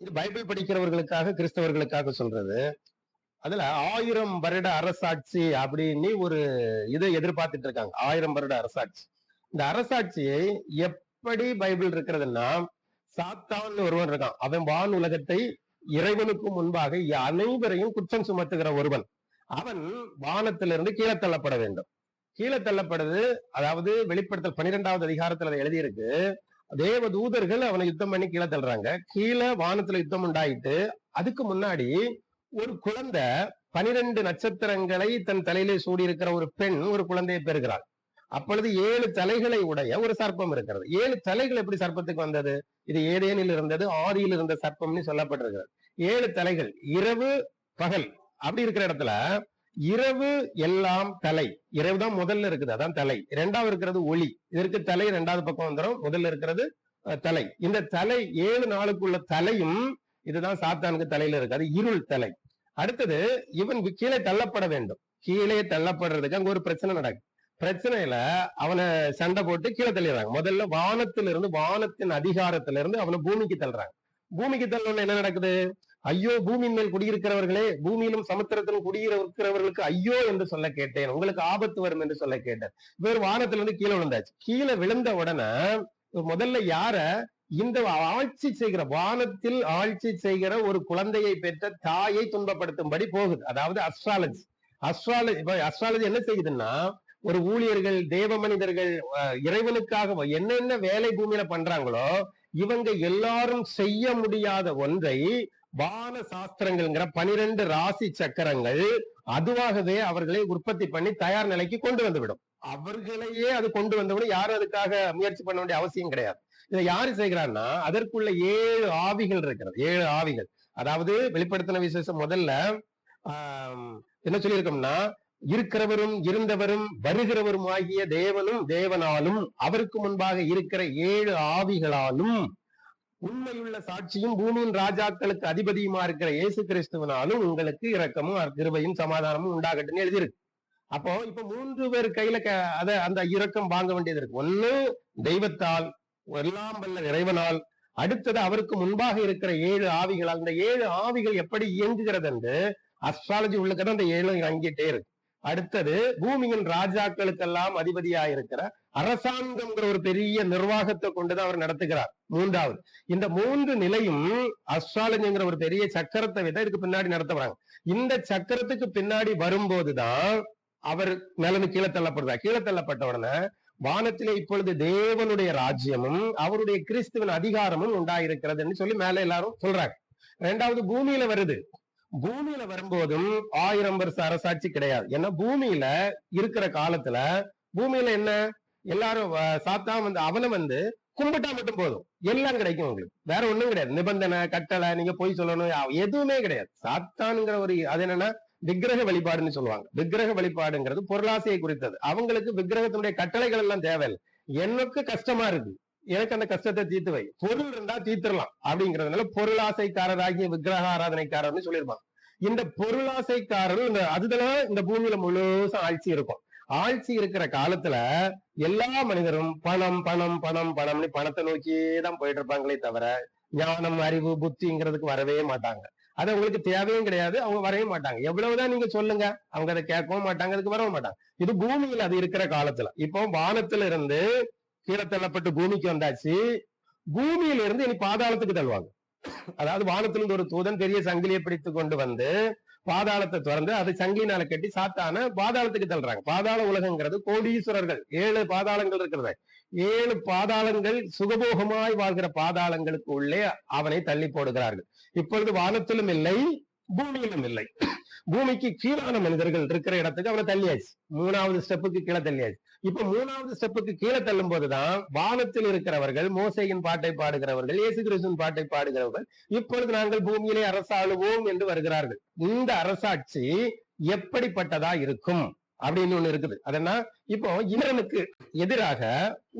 இது பைபிள் படிக்கிறவர்களுக்காக கிறிஸ்தவர்களுக்காக சொல்றது. அதுல ஆயிரம் வருட அரசாட்சி அப்படின்னு ஒரு இதை எதிர்பார்த்துட்டு இருக்காங்க. ஆயிரம் வருட அரசாட்சி. இந்த அரசாட்சியை எப்படி பைபிள் இருக்கிறதுன்னா சாத்தான் ஒருவன் இருக்கான். அவன் வான் உலகத்தை இறைவனுக்கு முன்பாக அனைவரையும் குற்றம் சுமத்துகிற ஒருவன். அவன் வானத்திலிருந்து கீழே தள்ளப்பட வேண்டும். கீழே தள்ளப்படுது அதாவது வெளிப்படுத்தல் பன்னிரெண்டாவது அதிகாரத்துல அதை எழுதியிருக்கு. தேவ தூதர்கள் அவனை யுத்தம் பண்ணி கீழே தள்ளுறாங்க. கீழே வானத்துல யுத்தம் உண்டாயிட்டு அதுக்கு முன்னாடி ஒரு குழந்தை பனிரெண்டு நட்சத்திரங்களை தன் தலையிலே சூடி இருக்கிற ஒரு பெண் ஒரு குழந்தையை பெறுகிறாள். அப்பொழுது ஏழு தலைகளை உடைய ஒரு சர்ப்பம் இருக்கிறது. ஏழு தலைகள் எப்படி சர்ப்பத்துக்கு வந்தது? இது ஏதேனில் இருந்தது ஆதியில் இருந்த சர்ப்பம்னு சொல்லப்பட்டிருக்கிறது. ஏழு தலைகள் இரவு பகல் அப்படி இருக்கிற இடத்துல இரவு எல்லாம் தலை. இரவு தான் முதல்ல இருக்குது அதான் தலை. இரண்டாவது இருக்கிறது ஒளி. இதற்கு தலை இரண்டாவது பக்கம் வந்துடும் முதல்ல இருக்கிறது தலை. இந்த தலை ஏழு நாளுக்குள்ள தலையும் இதுதான் சாத்தானுக்கு தலையில இருக்காது இருள் தலை. அடுத்தது இவன் கீழே தள்ளப்பட வேண்டும். கீழே தள்ளப்படுறதுக்கு அங்க ஒரு பிரச்சனை நடக்குது பிரச்சனையில அவனை சண்டை போட்டு கீழே தள்ளிடுறாங்க. முதல்ல வானத்திலிருந்து வானத்தின் அதிகாரத்துல இருந்து அவனை பூமிக்கு தள்ளுறாங்க. பூமிக்கு தள்ளணும்னு என்ன நடக்குது? ஐயோ பூமியின் மேல் குடியிருக்கிறவர்களே பூமியிலும் சமுத்திரத்திலும் குடியிருக்கிறவர்களுக்கு ஐயோ என்று சொல்ல கேட்டேன். உங்களுக்கு ஆபத்து வரும் என்று சொல்ல கேட்டேன். இவர் வானத்திலிருந்து கீழே விழுந்தாச்சு. கீழே விழுந்த உடனே முதல்ல யார? இந்த ஆட்சி செய்கிற வானத்தில் ஆட்சி செய்கிற ஒரு குழந்தையை பெற்ற தாயை துன்பப்படுத்தும்படி போகுது. அதாவது அஸ்ட்ராலஜி அஸ்ட்ராலஜி இப்ப அஸ்ட்ராலஜி என்ன செய்யுதுன்னா ஒரு ஊழியர்கள் தேவ மனிதர்கள் அஹ், இறைவனுக்காக என்னென்ன வேலை பூமியில பண்றாங்களோ இவங்க எல்லாரும் செய்ய முடியாத ஒன்றை வான சாஸ்திரங்கள்ங்கிற பனிரெண்டு ராசி சக்கரங்கள் அதுவாகவே அவர்களை உற்பத்தி பண்ணி தயார் நிலைக்கு கொண்டு வந்து விடும் அவர்களையே அது கொண்டு வந்தவுடன் யாரும் அதுக்காக முயற்சி பண்ண வேண்டிய அவசியம் கிடையாது. இதை யாரு செய்கிறான்னா அதற்குள்ள ஏழு ஆவிகள் இருக்கிறது. ஏழு ஆவிகள். அதாவது வெளிப்படுத்தின விசேஷம் முதல்ல என்ன சொல்லியிருக்கோம்னா இருக்கிறவரும் இருந்தவரும் வருகிறவரும் ஆகிய தேவனும் தேவனாலும் அவருக்கு முன்பாக இருக்கிற ஏழு ஆவிகளாலும் உண்மையுள்ள சாட்சியும் பூமியின் ராஜாக்களுக்கு அதிபதியுமா இருக்கிற இயேசு கிறிஸ்துவனாலும் உங்களுக்கு இரக்கமும் கிருபையும் சமாதானமும் உண்டாகட்டும்னு எழுதியிருக்கு. அப்போ இப்ப மூன்று பேர் கையில க- அத அந்த இரக்கம் வாங்க வேண்டியது இருக்கு. ஒண்ணு தெய்வத்தால் எல்லாம் வல்ல இறைவனால் அடுத்தது அவருக்கு முன்பாக இருக்கிற ஏழு ஆவிகளால். இந்த ஏழு ஆவிகள் எப்படி இயங்குகிறது என்று அஸ்ட்ராலஜி உள்ளுக்கு அந்த ஏழு அங்கிட்டே இருக்கு. அடுத்தது பூமியின் ராஜாக்களுக்கெல்லாம் அதிபதியா இருக்கிற அரசாங்கம்ங்கிற ஒரு பெரிய நிர்வாகத்தை கொண்டுதான் அவர் நடத்துகிறார். மூன்றாவது இந்த மூன்று நிலையும் அஸ்ட்ராலஜிங்கிற ஒரு பெரிய சக்கரத்தை விட இதுக்கு பின்னாடி நடத்துறாங்க இந்த சக்கரத்துக்கு பின்னாடி வரும்போதுதான் அவர் நிலைமை கீழே தள்ளப்படுதா கீழே தள்ளப்பட்ட உடனே வானத்திலே இப்பொழுது தேவனுடைய ராஜ்யமும் அவருடைய கிறிஸ்துவின் அதிகாரமும் உண்டாயிருக்கிறதுன்னு சொல்லி மேல எல்லாரும் சொல்றாங்க. ரெண்டாவது பூமியில வருது. பூமியில வரும்போதும் ஆயிரம் வருஷ அரசாட்சி கிடையாது. ஏன்னா பூமியில இருக்கிற காலத்துல பூமியில என்ன? எல்லாரும் சாப்பிட்டா வந்து அவனை வந்து கும்பிட்டா மட்டும் போதும். எல்லாம் கிடைக்கும் உங்களுக்கு. வேற ஒண்ணும் கிடையாது. நிபந்தனை கட்டளை நீங்க போய் சொல்லணும். எதுவுமே கிடையாது. சாத்தானுங்கிற ஒரு அது என்னன்னா விக்கிரக வழிபாடுன்னு சொல்லுவாங்க. விக்கிரக வழிபாடுங்கிறது பொருளாசையை குறித்தது. அவங்களுக்கு விக்கிரகத்தினுடைய கட்டளைகள் எல்லாம் தேவையில்லை. எனக்கு கஷ்டமா இருக்கு. எனக்கு அந்த கஷ்டத்தை தீர்த்து வை. பொருள் இருந்தா தீர்த்திடலாம். அப்படிங்கறதுனால பொருளாசைக்காரராகிய விக்கிரக ஆராதனைக்காரர்னு சொல்லியிருப்பாங்க. இந்த பொருளாசைக்காரர் இந்த அதுதான் இந்த பூமியில முழுசும் ஆட்சி இருக்கும். ஆட்சி இருக்கிற காலத்துல எல்லா மனிதரும் பணம் பணம் பணம் பணம்னு பணத்தை நோக்கியே தான் போயிட்டு இருப்பாங்களே தவிர ஞானம் அறிவு புத்திங்கிறதுக்கு வரவே மாட்டாங்க. அது அவங்களுக்கு தேவையும் கிடையாது. அவங்க வரவே மாட்டாங்க. எவ்வளவுதான் நீங்க சொல்லுங்க அவங்க அதை கேட்கவும் மாட்டாங்க அதுக்கு வரவும் மாட்டாங்க. இது பூமியில அது இருக்கிற காலத்துல. இப்போ வானத்துல இருந்து கீழே தள்ளப்பட்டு பூமிக்கு வந்தாச்சு. பூமியில இருந்து இனி பாதாளத்துக்கு தள்ளுவாங்க. அதாவது வானத்திலிருந்து ஒரு தூதன் பெரிய சங்கிலியை பிடித்து கொண்டு வந்து பாதாளத்தை திறந்து அதை சங்கிலினால கட்டி சாத்தான பாதாளத்துக்கு தள்ளுறாங்க. பாதாள உலகங்கிறது கோடீஸ்வரர்கள். ஏழு பாதாளங்கள் இருக்கிறது. ஏழு பாதாளங்கள் சுகபோகமாய் வாழ்கிற பாதாளங்களுக்கு உள்ளே அவனை தள்ளி போடுகிறார்கள். இப்பொழுது வானத்திலும் இல்லை பூமியிலும் இல்லை. பூமிக்கு கீழான மனிதர்கள் இருக்கிற இடத்துக்கு அவரை தள்ளியாச்சு. மூணாவது ஸ்டெப்புக்கு கீழே தள்ளியாச்சு. இப்ப மூணாவது ஸ்டெப்புக்கு கீழே தள்ளும் போதுதான் வானத்தில் இருக்கிறவர்கள் மோசையின் பாட்டை பாடுகிறவர்கள் இயேசு கிறிஸ்துவின் பாட்டை பாடுகிறவர்கள் இப்பொழுது நாங்கள் பூமியிலே அரசாளுவோம் என்று வருகிறார்கள். இந்த அரசாட்சி எப்படிப்பட்டதா இருக்கும்? அப்படின்னு ஒண்ணு இருக்குது. அதனா இப்போ இந்திரனுக்கு எதிராக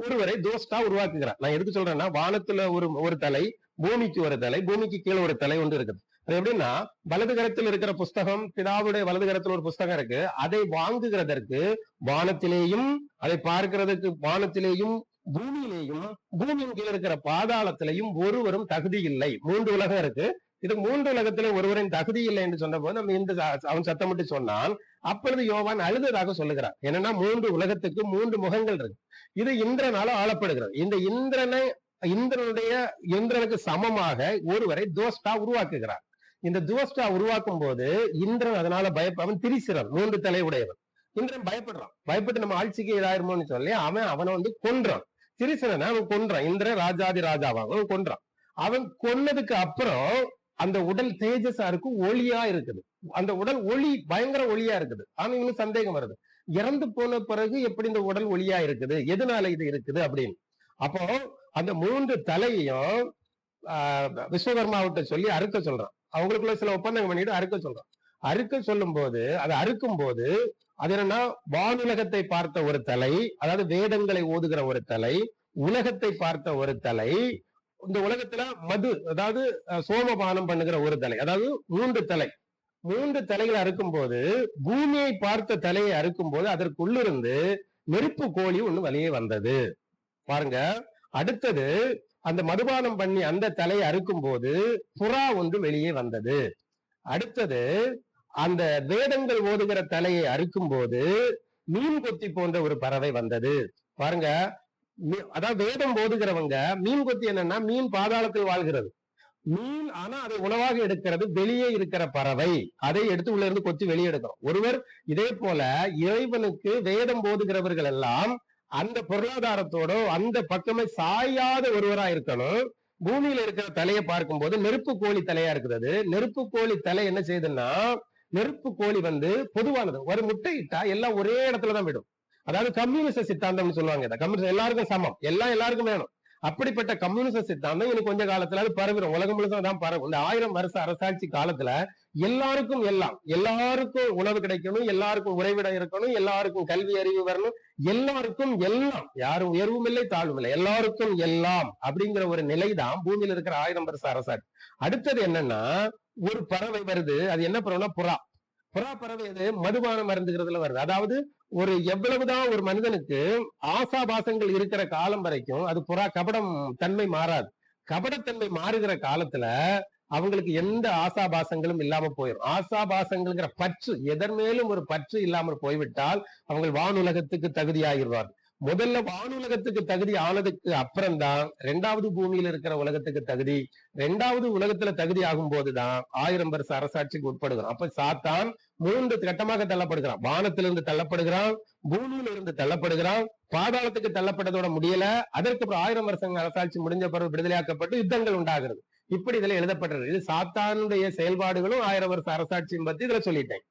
ஒருவரை தோஸ்டா உருவாக்குகிறார் நான் எதுக்கு சொல்றேன்னா வானத்துல ஒரு ஒரு தலை பூமிக்கு ஒரு தலை பூமிக்கு கீழே ஒரு தலை ஒன்று இருக்குது. அது எப்படின்னா வலது கரத்தில் இருக்கிற புஸ்தகம் பிதாவுடைய வலது கரத்தில் ஒரு புஸ்தகம் இருக்கு. அதை வாங்குகிறதற்கு வானத்திலேயும் அதை பார்க்கிறதுக்கு வானத்திலேயும் பூமியிலேயும் பூமியின் கீழ இருக்கிற பாதாளத்திலையும் ஒருவரும் தகுதி இல்லை. மூன்று உலகம் இருக்கு. இது மூன்று உலகத்திலே ஒருவரின் தகுதி இல்லை என்று சொன்னபோது நம்ம இந்த அவன் சத்தமிட்டு சொன்னான். அப்பொழுது யோவான் அழுததாக சொல்லுகிறார். என்னன்னா மூன்று உலகத்துக்கு மூன்று முகங்கள் இருக்கு. இது இந்திரனால ஆளப்படுகிறது. இந்த இந்திரனை இந்திரனுடைய இந்திரனுக்கு சமமாக ஒருவரை தோஸ்டா உருவாக்குகிறார். இந்த துவஸ்டா உருவாக்கும் போது இந்திரன் அதனால பயப்ப அவன் திரிசிறன் மூன்று தலை உடையவன். இந்திரன் பயப்படுறான். பயப்பட்டு நம்ம ஆட்சிக்கு இதாயிருமோன்னு சொல்லி அவன் அவனை வந்து கொன்றான். திரிசிறனை அவன் கொன்றான். இந்திரன் ராஜாதி ராஜாவாக அவன் கொன்றான். அவன் கொன்னதுக்கு அப்புறம் அந்த உடல் தேஜஸா இருக்கு ஒளியா இருக்குது. அந்த உடல் ஒளி பயங்கர ஒளியா இருக்குது. ஆனா இன்னும் சந்தேகம் வருது. இறந்து போன பிறகு எப்படி இந்த உடல் ஒளியா இருக்குது? எதனால இது இருக்குது அப்படின்னு. அப்போ அந்த மூன்று தலையையும் விஸ்வகர்மாவிட்ட சொல்லி அறுக்க சொல்றான். அவங்களுக்குள்ள சில ஒப்பந்தங்கள் பண்ணிட்டு அறுக்க சொல்றான் அறுக்க சொல்லும் போது அதை அறுக்கும் போது அது என்னன்னா வானுலகத்தை பார்த்த ஒரு தலை அதாவது வேதங்களை ஓதுகிற ஒரு தலை உலகத்தை பார்த்த ஒரு தலை இந்த உலகத்துல மது அதாவது சோமபானம் பண்ணுகிற ஒரு தலை அதாவது மூன்று தலை. மூன்று தலைகளை அறுக்கும் போது பூமியை பார்த்த தலையை அறுக்கும் போது அதற்குள்ளிருந்து நெருப்பு கோழி ஒண்ணு வெளியே வந்தது. பாருங்க அடுத்தது அந்த மதுபானம் பண்ணி அந்த தலையை அறுக்கும் போது புறா ஒன்று வெளியே வந்தது. அடுத்தது அந்த வேதங்கள் ஓதுகிற தலையை அறுக்கும் போது மீன் கொத்தி போன்ற ஒரு பறவை வந்தது. பாருங்க மீ- அதாவது வேதம் போதுகிறவங்க மீன் கொத்தி என்னன்னா மீன் பாதாளத்தில் வாழ்கிறது. மீன் ஆனா அதை உணவாக எடுக்கிறது வெளியே இருக்கிற பறவை. அதை எடுத்து உள்ள இருந்து கொத்தி வெளியே எடுக்கிறோம் ஒருவர் இதே போல இறைவனுக்கு வேதம் போதுகிறவர்கள் எல்லாம் அந்த பொருளாதாரத்தோட அந்த பக்கமே சாயாத ஒருவரா இருக்கணும். பூமியில இருக்கிற தலையை பார்க்கும்போது நெருப்பு கோழி தலையா இருக்கிறது நெருப்பு கோழி தலை என்ன செய்யுதுன்னா நெருப்பு கோழி வந்து பொதுவானது. ஒரு முட்டை இட்டா எல்லாம் ஒரே இடத்துலதான் விடும். அதாவது கம்யூனிச சித்தாந்தம்னு சொல்லுவாங்க கம்யூனிஸ்ட் எல்லாருக்கும் சமம். எல்லாம் எல்லாருக்கும் வேணும். அப்படிப்பட்ட கம்யூனிச சித்தாந்தம் இன்னும் கொஞ்ச காலத்துல அது பரவிடும் உலகம் முழுசும் தான் பரவும். இந்த ஆயிரம் வருஷ அரசாட்சி காலத்துல எல்லாருக்கும் எல்லாம் எல்லாருக்கும் உணவு கிடைக்கணும் எல்லாருக்கும் உறைவிடம் இருக்கணும் எல்லாருக்கும் கல்வி அறிவு வரணும் எல்லாருக்கும் எல்லாம் யாரும் உயர்வும் இல்லை தாழ்வும் இல்லை எல்லாருக்கும் எல்லாம் அப்படிங்கிற ஒரு நிலைதான் பூமியில இருக்கிற ஆயிரம் வருஷ அரசாட்சி. அடுத்தது என்னன்னா ஒரு பறவை வருது. அது என்ன பறவைனா புறா. புறா பறவை மதுபானம் மருந்துகிறதுல வருது. அதாவது ஒரு எவ்வளவுதான் ஒரு மனிதனுக்கு ஆசாபாசங்கள் இருக்கிற காலம் வரைக்கும் அது புறா கபடம் தன்மை மாறாது. கபடத்தன்மை மாறுகிற காலத்துல அவங்களுக்கு எந்த ஆசாபாசங்களும் இல்லாம போயிடும் ஆசாபாசங்கள்ங்கிற பற்று எதன் மேலும் ஒரு பற்று இல்லாமல் போய்விட்டால் அவங்க வானுலகத்துக்கு தகுதியாகிடுவார்கள். முதல்ல வானுலகத்துக்கு தகுதி ஆனதுக்கு அப்புறம்தான் ரெண்டாவது பூமியில இருக்கிற உலகத்துக்கு தகுதி ரெண்டாவது உலகத்துல தகுதி ஆகும் போதுதான் ஆயிரம் வருஷ அரசாட்சிக்கு உட்படுகிறோம் அப்ப சாத்தான் மூன்று கட்டமாக தள்ளப்படுகிறான். வானத்திலிருந்து தள்ளப்படுகிறான் பூமியில இருந்து தள்ளப்படுகிறான் பாதாளத்துக்கு தள்ளப்பட்டதோட முடியல. அதற்கு அப்புறம் ஆயிரம் வருஷங்கள் அரசாட்சி முடிஞ்ச பிறகு விடுதலையாக்கப்பட்டு யுத்தங்கள் உண்டாகிறது. இப்படி இதுல எழுதப்பட்டது இது சாத்தானுடைய செயல்பாடுகளும் ஆயிரம் வருஷ அரசாட்சியும் பத்தி இதுல சொல்லிட்டேன்.